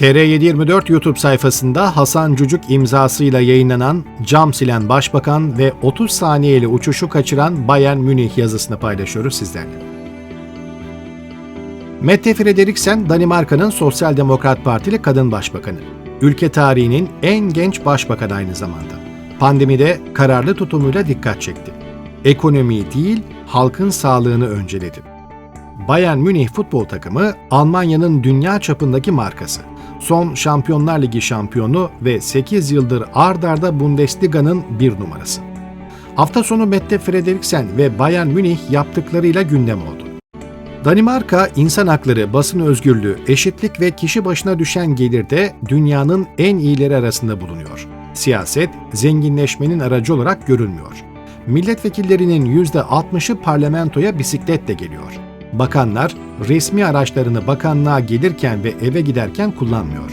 TR724 YouTube sayfasında Hasan Cucuk imzasıyla yayınlanan Cam silen başbakan ve 30 saniyeli uçuşu kaçıran Bayern Münih yazısını paylaşıyoruz sizlerle. Mette Frederiksen, Danimarka'nın Sosyal Demokrat Partili kadın başbakanı. Ülke tarihinin en genç başbakan aynı zamanda. Pandemide kararlı tutumuyla dikkat çekti. Ekonomiyi değil, halkın sağlığını önceledi. Bayern Münih futbol takımı Almanya'nın dünya çapındaki markası. Son Şampiyonlar Ligi şampiyonu ve 8 yıldır ard arda Bundesliga'nın bir numarası. Hafta sonu Mette Frederiksen ve Bayern Münih yaptıklarıyla gündem oldu. Danimarka, insan hakları, basın özgürlüğü, eşitlik ve kişi başına düşen gelirde dünyanın en iyileri arasında bulunuyor. Siyaset, zenginleşmenin aracı olarak görülmüyor. Milletvekillerinin %60'ı parlamentoya bisikletle geliyor. Bakanlar, resmi araçlarını bakanlığa gelirken ve eve giderken kullanmıyor.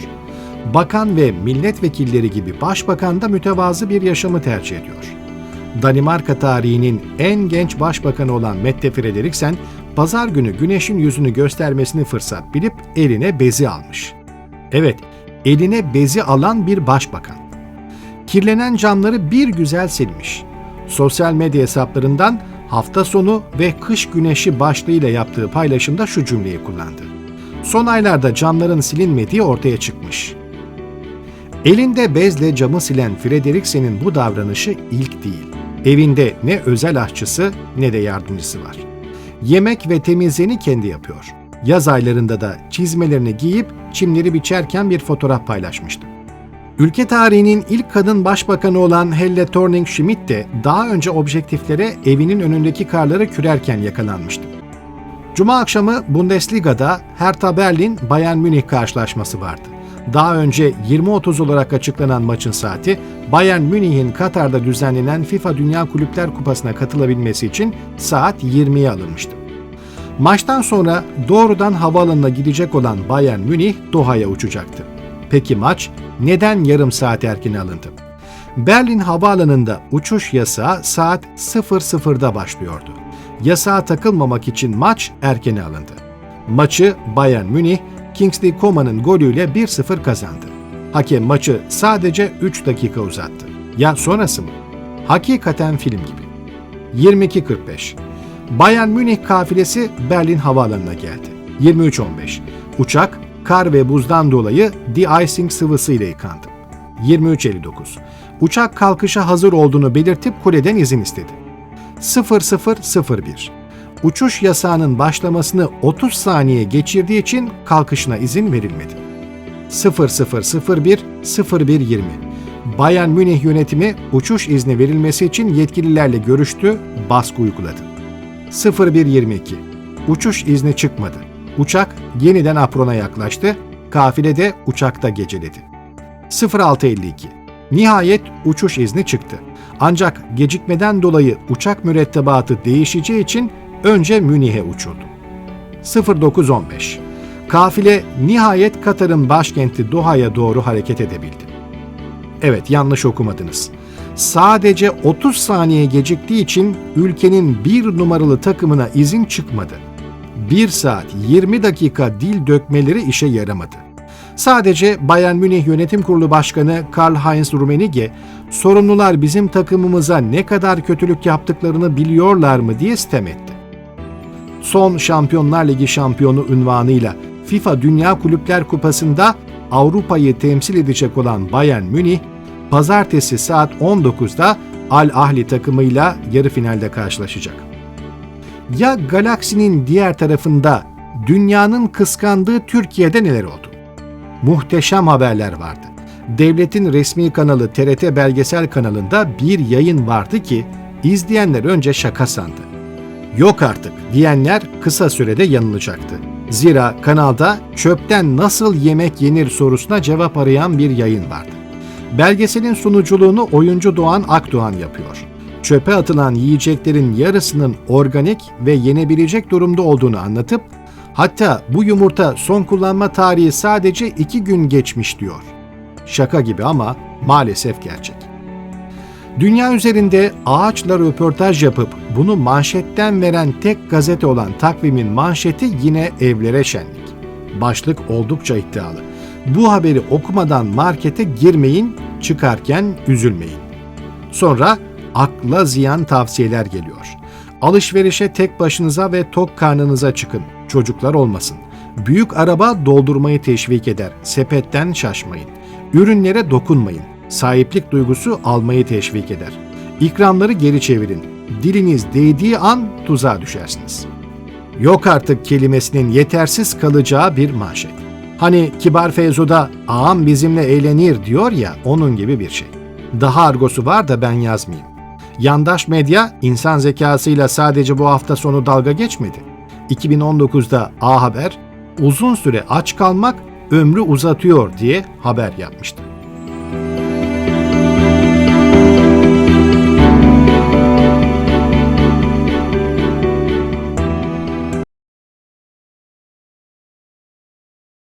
Bakan ve milletvekilleri gibi başbakan da mütevazı bir yaşamı tercih ediyor. Danimarka tarihinin en genç başbakanı olan Mette Frederiksen, pazar günü güneşin yüzünü göstermesini fırsat bilip eline bezi almış. Evet, eline bezi alan bir başbakan. Kirlenen camları bir güzel silmiş. Sosyal medya hesaplarından hafta sonu ve kış güneşi başlığıyla yaptığı paylaşımda şu cümleyi kullandı. Son aylarda camların silinmediği ortaya çıkmış. Elinde bezle camı silen Frederiksen'in bu davranışı ilk değil. Evinde ne özel aşçısı ne de yardımcısı var. Yemek ve temizliğini kendi yapıyor. Yaz aylarında da çizmelerini giyip çimleri biçerken bir fotoğraf paylaşmıştı. Ülke tarihinin ilk kadın başbakanı olan Helle Thorning-Schmidt de daha önce objektiflere evinin önündeki karları kürerken yakalanmıştı. Cuma akşamı Bundesliga'da Hertha Berlin Bayern Münih karşılaşması vardı. Daha önce 20.30 olarak açıklanan maçın saati Bayern Münih'in Katar'da düzenlenen FIFA Dünya Kulüpler Kupası'na katılabilmesi için saat 20'ye alınmıştı. Maçtan sonra doğrudan havaalanına gidecek olan Bayern Münih Doha'ya uçacaktı. Peki maç neden yarım saat erken alındı? Berlin havaalanında uçuş yasağı saat 00'da başlıyordu. Yasağa takılmamak için maç erkene alındı. Maçı Bayern Münih, Kingsley Coman'ın golüyle 1-0 kazandı. Hakem maçı sadece 3 dakika uzattı. Ya sonrası mı? Hakikaten film gibi. 22.45 Bayern Münih kafilesi Berlin havaalanına geldi. 23.15 Uçak kar ve buzdan dolayı de-icing sıvısı ile yıkandı. 23.59 Uçak kalkışa hazır olduğunu belirtip kuleden izin istedi. 0001 Uçuş yasağının başlamasını 30 saniye geçirdiği için kalkışına izin verilmedi. 0001 0120 Bayern Münih yönetimi uçuş izni verilmesi için yetkililerle görüştü, baskı uyguladı. 0122 Uçuş izni çıkmadı. Uçak yeniden aprona yaklaştı, kafile de uçakta geceledi. 0652 Nihayet uçuş izni çıktı. Ancak gecikmeden dolayı uçak mürettebatı değişeceği için önce Münih'e uçuldu. 0915 Kafile nihayet Katar'ın başkenti Doha'ya doğru hareket edebildi. Evet yanlış okumadınız. Sadece 30 saniye geciktiği için ülkenin bir numaralı takımına izin çıkmadı. 1 saat 20 dakika dil dökmeleri işe yaramadı. Sadece Bayern Münih Yönetim Kurulu Başkanı Karl-Heinz Rummenigge, sorumlular bizim takımımıza ne kadar kötülük yaptıklarını biliyorlar mı diye sitem etti. Son Şampiyonlar Ligi şampiyonu unvanıyla FIFA Dünya Kulüpler Kupası'nda Avrupa'yı temsil edecek olan Bayern Münih, pazartesi saat 19'da Al Ahli takımıyla yarı finalde karşılaşacak. Ya galaksinin diğer tarafında dünyanın kıskandığı Türkiye'de neler oldu? Muhteşem haberler vardı. Devletin resmi kanalı TRT belgesel kanalında bir yayın vardı ki izleyenler önce şaka sandı. Yok artık diyenler kısa sürede yanılacaktı. Zira kanalda çöpten nasıl yemek yenir sorusuna cevap arayan bir yayın vardı. Belgeselin sunuculuğunu oyuncu Doğan Akdoğan yapıyor. Çöpe atılan yiyeceklerin yarısının organik ve yenebilecek durumda olduğunu anlatıp hatta bu yumurta son kullanma tarihi sadece iki gün geçmiş diyor. Şaka gibi ama maalesef gerçek. Dünya üzerinde ağaçla röportaj yapıp bunu manşetten veren tek gazete olan takvimin manşeti yine evlere şenlik. Başlık oldukça iddialı. Bu haberi okumadan markete girmeyin, çıkarken üzülmeyin. Sonra akla ziyan tavsiyeler geliyor. Alışverişe tek başınıza ve tok karnınıza çıkın. Çocuklar olmasın. Büyük araba doldurmayı teşvik eder. Sepetten şaşmayın. Ürünlere dokunmayın. Sahiplik duygusu almayı teşvik eder. İkramları geri çevirin. Diliniz değdiği an tuzağa düşersiniz. Yok artık kelimesinin yetersiz kalacağı bir manşet. Hani Kibar Feyzo'da ağam bizimle eğlenir diyor ya onun gibi bir şey. Daha argosu var da ben yazmayayım. Yandaş medya insan zekasıyla sadece bu hafta sonu dalga geçmedi. 2019'da A Haber uzun süre aç kalmak ömrü uzatıyor diye haber yapmıştı.